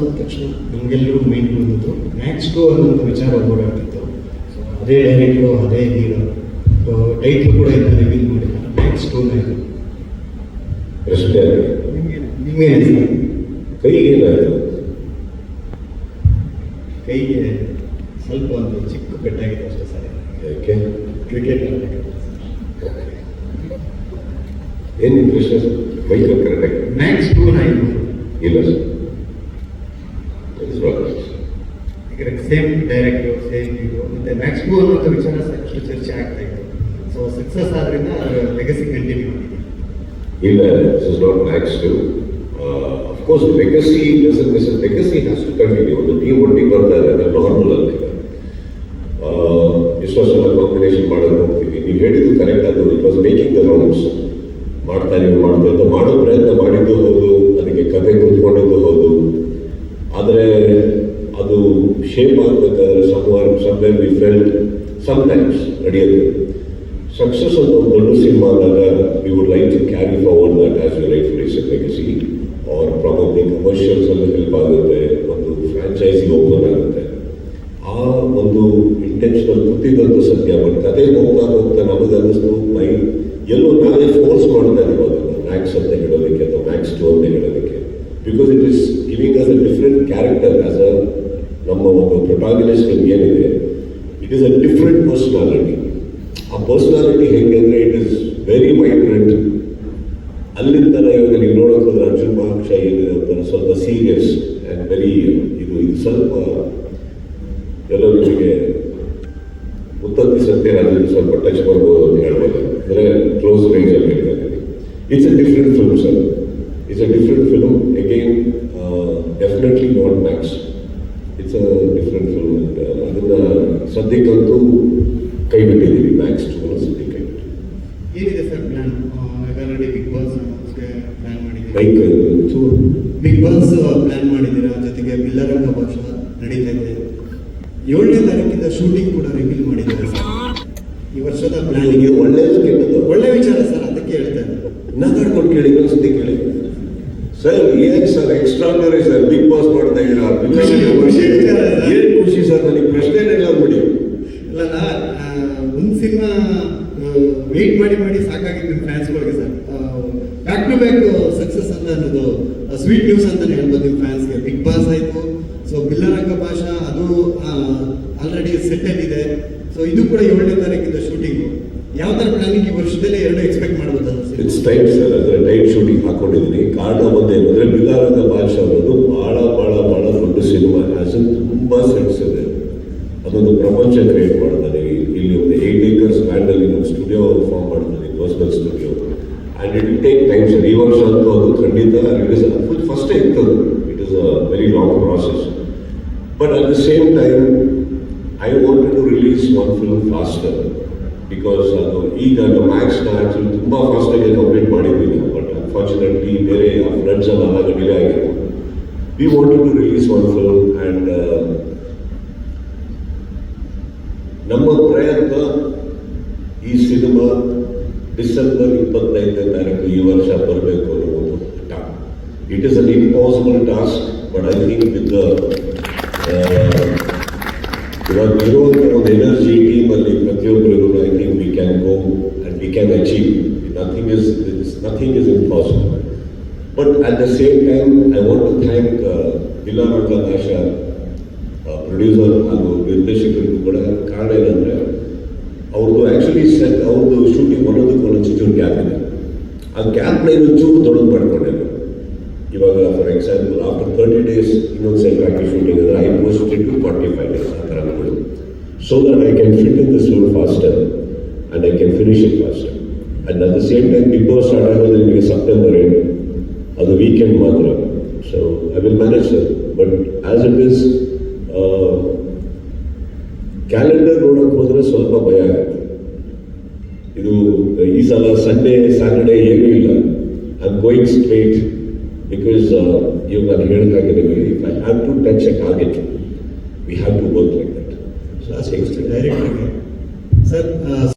ಅಂದ ತಕ್ಷಣ ನಮಗೆಲ್ಲರೂ ಮೈಂಡ್ ಬಂದಿತ್ತು ಮ್ಯಾಕ್ಸ್ ಟು ಅನ್ನೋಂಥ ವಿಚಾರ ಓಡಾಡ್ತಿತ್ತು ಸೊ ಅದೇ ಡೈರೆಕ್ಟ್ರು ಅದೇ ಹೀರೋ. ಟೈಟ್ಲು ಕೂಡ ಇದನ್ನು ರಿವೀಲ್ ಮಾಡಿಲ್ಲ ಮ್ಯಾಕ್ಸ್ ಟೂನ ಇದು. ನಿಮಗೆ ನಿಮಗೆ ಕೈಗೇನಾಯಿತು ಕೈಗೆ ಸ್ವಲ್ಪ ಒಂದು ಚಿಕ್ಕ ಕಟ್ಟಾಗಿದೆ ಅಷ್ಟೇ ಸರ್. ಯಾಕೆ? ಕ್ರಿಕೆಟ್ ಆಡಬೇಕಾದ್ರೆ ಏನು ಪ್ರಶ್ನೆ? ಮೈಕ್ರೋ ಕರೆಕ್ಟಾಗಿ ಮ್ಯಾಕ್ಸ್ ಟೂನ ಇದು. ಇಲ್ಲ. Sir same director same hero ಮತ್ತೆ ಮ್ಯಾಕ್ಸ್ ಟೂ ಅನ್ನೋಂಥ ವಿಚಾರ ಸಾಕಷ್ಟು ಚರ್ಚೆ ಆಗ್ತಾ ಇತ್ತು ಸೊ ಸಕ್ಸಸ್ ಆದ್ರಿಂದ ಲೆಗಸಿ ಕಂಟಿನ್ಯೂ ಆಗಿದೆ ಇಲ್ಲ this is not max two. Uh, of course, legacy legacy has legacy continue. ಒಂದು ಟೀಮ್ ಒಟ್ಟಿಗೆ ಬರ್ತಾ ಇದೆ ನಾರ್ಮಲ್ ಅಲ್ಲ ಈಗ. ಎಷ್ಟೋ ಸಲ ಕಾಂಬಿನೇಷನ್ ಮಾಡೋದು ಹೋಗ್ತೀವಿ. ನೀವು ಹೇಳಿದ್ದು ಕರೆಕ್ಟ್ ಅದು. It was making the rounds ಮಾಡ್ತಾ ನೀವು ಮಾಡ್ತಾ ಇದ್ದ ಮಾಡೋ ಪ್ರಯತ್ನ ಮಾಡಿದ್ದು ಹೌದು. ಅದಕ್ಕೆ ಕತೆ ಕೂತ್ಕೊಂಡಿದ್ದು ಹೌದು ಆದರೆ ಅದು ಶೇಪ್ ಆಗಬೇಕಾದ್ರೆ somewhere somewhere we fell sometimes ನಡೆಯುತ್ತೆ ಸಕ್ಸಸ್ ಒಂದು ದೊಡ್ಡ ಸಿನಿಮಾ ಆದಾಗ we would like to carry forward that as you life for is legacy or probably commercials ಅಲ್ಲಿ ಹೆಲ್ಪ್ ಆಗುತ್ತೆ ಒಂದು ಫ್ರಾಂಚೈಸಿ ಓಪನ್ ಆಗುತ್ತೆ ಆ ಒಂದು ಇಂಟೆನ್ಷನಲ್ ಕೃತಿಗಂತೂ ಸತ್ಯ ಬಟ್ ಕತೆ ಹೋಗ್ತಾ ಹೋಗ್ತಾ ನಮಗೆ ಅನ್ನಿಸ್ತು ಮೈ ಎಲ್ಲೋ ನಾವೇ ಫೋರ್ಸ್ ಮಾಡ್ತಾ ಇದೀವಿ ಅದನ್ನು ಮ್ಯಾಕ್ಸ್ ಅಂತ ಹೇಳೋದಕ್ಕೆ ಅಥವಾ ಮ್ಯಾಕ್ಸ್ ಟು ಅಂತ ಹೇಳೋದಕ್ಕೆ because it is giving us a different character as a ನಮ್ಮ ಒಂದು ಪ್ರೊಟಾಗನಿಸ್ಟ್ ಏನಿದೆ it is a different personality ಆ ಪರ್ಸ್ನಾಲಿಟಿ ಹೆಂಗೆ ಅಂದರೆ ಇಟ್ ಈಸ್ ವೆರಿ ವೈಬ್ರೆಂಟ್ ಅಲ್ಲಿಂದ ಇವಾಗ ನೀವು ನೋಡೋಕೆ ಹೋದ್ರೆ ಅರ್ಜುನ್ ಮಹಾಕ್ಷ ಏನಿದೆ ಅಂತ ಸ್ವಲ್ಪ ಸೀರಿಯಸ್ ಆ್ಯಂಡ್ ವೆರಿ ಇದು ಇದು ಸ್ವಲ್ಪ ಎಲ್ಲೋ ನಿಮಗೆ ಮುತ್ತತ್ತಿ ಸತ್ಯ ಅದನ್ನು ಸ್ವಲ್ಪ ಟಚ್ ಮಾಡ್ಬೋದು ಅಂತ ಹೇಳ್ಬೋದು. ಅಂದರೆ ಕ್ಲೋಸ್ ರೇಂಜಲ್ಲಿ ಹೇಳ್ತಾ ಇದ್ದೀನಿ. It's a different film sir it's a different film again definitely not Max it's a different film ಅದರಿಂದ ಸದ್ಯಕ್ಕಂತೂ ಕೈ ಬಿಟ್ಟಿದ್ದೀವಿ ಮ್ಯಾಕ್ಸ್ ಟು ಸದ್ಯ ಕೈ ಏನಿದೆ sir plan already Bigg Boss plan ಮಾಡಿದ್ದೀವಿ ಬೈಕ್ ಚೂರು ಬಿಗ್ ಬಾಸ್ ಪ್ಲಾನ್ ಮಾಡಿದ್ದೀರಾ? ಜೊತೆಗೆ ಬಿಲ್ಲರಂಗ ಭಾಷ ನಡೀತಾ ಇದೆ. ಏಳನೇ ತಾರೀಕಿಂದ ಶೂಟಿಂಗ್ ಕೂಡ ರಿವೀಲ್ ಮಾಡಿದ್ದಾರೆ ಸರ್. ಈ ವರ್ಷದ ಪ್ಲಾನಿಗೆ ಒಳ್ಳೆಯದು ಕೇಳಿದ್ದು. ಒಳ್ಳೆ ವಿಚಾರ ಸರ್ ಅದಕ್ಕೆ ಹೇಳ್ತಾ ಇದ್ದಾರೆ ನಗಾಡ್ಕೊಂಡು ಕೇಳಿ ಸುದ್ದಿ ಕೇಳಿ ಸರ್ ಏನ್ sir extra sir Bigg Boss ಮಾಡ್ತಾ ಇದ್ದೀರಾ. ಏನ್ ಖುಷಿ ಸರ್ ನನಗೆ ಪ್ರಶ್ನೆ ಇಲ್ಲ ಬಿಡಿ ಇಲ್ಲ ಒಂದು ಸಿನಿಮಾ ವೆಯ್ಟ್ ಮಾಡಿ ಮಾಡಿ ಸಾಕಾಗಿತ್ತು ನಿಮ್ಮ ಫ್ಯಾನ್ಸ್ಗಳಿಗೆ sir back to back success ಅಂತ ಅನ್ನೋದು ಸ್ವೀಟ್ ನ್ಯೂಸ್ ಅಂತ ಹೇಳ್ಬೋದು ನಿಮ್ಮ ಫ್ಯಾನ್ಸ್ಗೆ ಬಿಗ್ ಬಾಸ್ ಆಯಿತು ಸೊ ಬಿಲ್ಲರಂಗ ಭಾಷಾ ಅದು ಆಲ್ರೆಡಿ ಸೆಟ್ ಆಗಿದೆ. ಸೊ ಇದು ಕೂಡ ಏಳನೇ ತಾರೀಕಿಂದ ಶೂಟಿಂಗು ಯಾವ ಥರ ಪ್ಲಾನಿಂಗ್ ಈ ವರ್ಷದಲ್ಲೇ ಎರಡು ಎಕ್ಸ್ಪೆಕ್ಟ್ ಮಾಡ್ಬೋದು ಇಟ್ಸ್ ಟೈಮ್ ಸರ್ ಅಂದರೆ ಟೈಟ್ ಶೂಟಿಂಗ್ ಹಾಕೊಂಡಿದ್ದೀನಿ. ಕಾರಣ ಒಂದೇ ಅಂದರೆ ಬಿಗಾರದ ಭಾಷೆ ಅನ್ನೋದು ಭಾಳ ಭಾಳ ಭಾಳ ದೊಡ್ಡ ಸಿನಿಮಾ ಆಸ್ ತುಂಬ ಸೆಟ್ಸ್ ಇದೆ. ಅದೊಂದು ಪ್ರಪಂಚ ಕ್ರಿಯೇಟ್ ಮಾಡ್ತಾರೆ. ಇಲ್ಲಿ ಒಂದು ಏಟ್ ಏಕರ್ಸ್ ಬ್ಯಾಂಡಲ್ಲಿ ನಮ್ಮ ಸ್ಟುಡಿಯೋ ಫಾರ್ಮ್ ಮಾಡ್ತಾರೆ personal studio and it will take time sir ಈ ವರ್ಷ ಅಂತೂ ಅದು ಖಂಡಿತ ಇಟ್ ಇಸ್ ಫಸ್ಟೇ ಇರ್ತದೆ it is a very long process but at the same time I wanted to release one film faster because ಅದು ಈಗ ಅದು ಮ್ಯಾಕ್ಸ್ನ ಆ್ಯಕ್ಚುಲಿ ತುಂಬ ಫಾಸ್ಟಾಗಿ ಕಂಪ್ಲೀಟ್ ಮಾಡಿದ್ವಿ ನಾವು ಬಟ್ ಅನ್ಫಾರ್ಚುನೇಟ್ಲಿ ಬೇರೆ ಫ್ರೆಂಡ್ಸ್ ಎಲ್ಲ ಆಗ ಡಿಲೇ ಆಗಿತ್ತು. We wanted to release one film and ನಮ್ಮ ಪ್ರಯತ್ನ ಈ ಸಿನಿಮಾ ಡಿಸೆಂಬರ್ ಇಪ್ಪತ್ತೈದನೇ ತಾರೀಕು ಈ ವರ್ಷ ಬರಬೇಕು ಅನ್ನೋ ಒಂದು it is an impossible task but I think with ಇವಾಗ ಇರುವಂಥ ಒಂದು ಎನರ್ಜಿ ಟೀಮಲ್ಲಿ ಪ್ರತಿಯೊಬ್ಬರಿಗೂ I think we can go and we can achieve nothing is nothing is impossible but at the same time I want to thank Bilaranga Bhasha producer ಹಾಗೂ ನಿರ್ದೇಶಕರಿಗೂ ಕೂಡ ಕಾರಣ ಏನಂದರೆ ಅವ್ರದ್ದು ಆ್ಯಕ್ಚುಲಿ ಸೆಟ್ ಅವ್ರದ್ದು ಶೂಟಿಂಗ್ ಒಂದೊಂದಕ್ಕೆ ಒಂದೊಂದು ಚೂರು ಗ್ಯಾಪ್ ಇದೆ ಆ ಗ್ಯಾಪ್ನ ಇನ್ನೊಂದು ಚೂರು ದೊಡ್ಡದು ಮಾಡ್ಕೊಂಡಿದ್ರು ಇವಾಗ for example after thirty days ಇನ್ನೊಂದು ಸೆಟ್ ಹಾಕಿ ಶೂಟಿಂಗ್ ಅಂದರೆ I post to forty five days ಆ ಥರ ಮಾಡಿ so that I can fit in this film faster and I can finish it faster and at the same time Bigg Boss start ಆಗೋದು ನಿಮಗೆ September end ಅದು weekend ಮಾತ್ರ so I will manage sir but as it is calendar ನೋಡೋಕೆ ಹೋದರೆ ಸ್ವಲ್ಪ ಭಯ ಆಗುತ್ತೆ ಇದು ಈ ಸಲ ಸಂಡೇ ಸ್ಯಾಟರ್ಡೇ ಏನೂ ಇಲ್ಲ I am going straight because uh, you target, if I have to touch a target, we have to work like that. So that's extremely. Sir, uh,